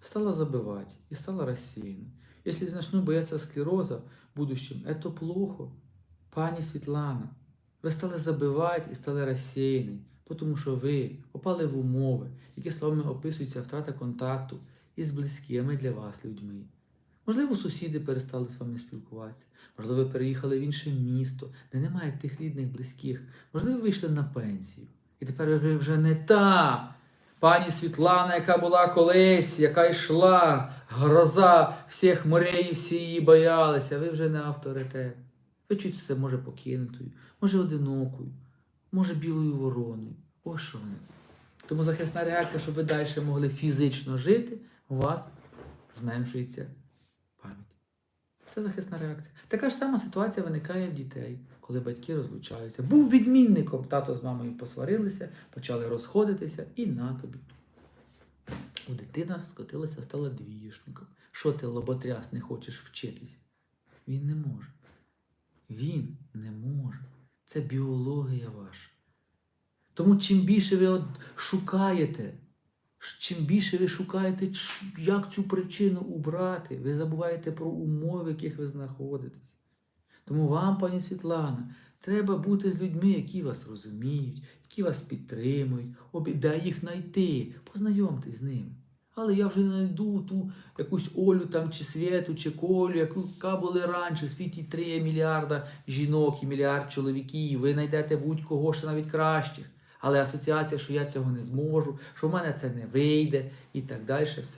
стала забывать и стала рассеянной. Если начну бояться склероза в будущем, это плохо. Пані Світлана, ви стали забивати і стали розсіяні, тому що ви попали в умови, які словами описуються втрата контакту із близькими для вас людьми. Можливо, сусіди перестали з вами спілкуватися, можливо, ви переїхали в інше місто, де немає тих рідних, близьких, можливо, ви вийшли на пенсію. І тепер ви вже не та пані Світлана, яка була колись, яка йшла, гроза всіх морей, всі її боялися. Ви вже не авторитет. Ви чуть все може покинутою, може одинокою, може білою вороною. Ось що вони. Тому захисна реакція, щоб ви далі могли фізично жити, у вас зменшується. Це захисна реакція. Така ж сама ситуація виникає в дітей, коли батьки розлучаються. Був відмінником, тато з мамою посварилися, почали розходитися, і на тобі. У дитина скотилася, стала двієшником. Що ти, лоботряс, не хочеш вчитися? Він не може. Він не може. Це біологія ваша. Тому чим більше ви шукаєте, чим більше ви шукаєте, як цю причину убрати, ви забуваєте про умови, в яких ви знаходитесь. Тому вам, пані Світлана, треба бути з людьми, які вас розуміють, які вас підтримують, обі- де їх знайти, познайомтесь з ними. Але я вже не знайду ту якусь Олю там, чи Свєту, чи Колю, яка були раніше, в світі 3 мільярда жінок і мільярд чоловіків. Ви знайдете будь-кого ще навіть кращих. Але асоціація, що я цього не зможу, що в мене це не вийде і так далі, все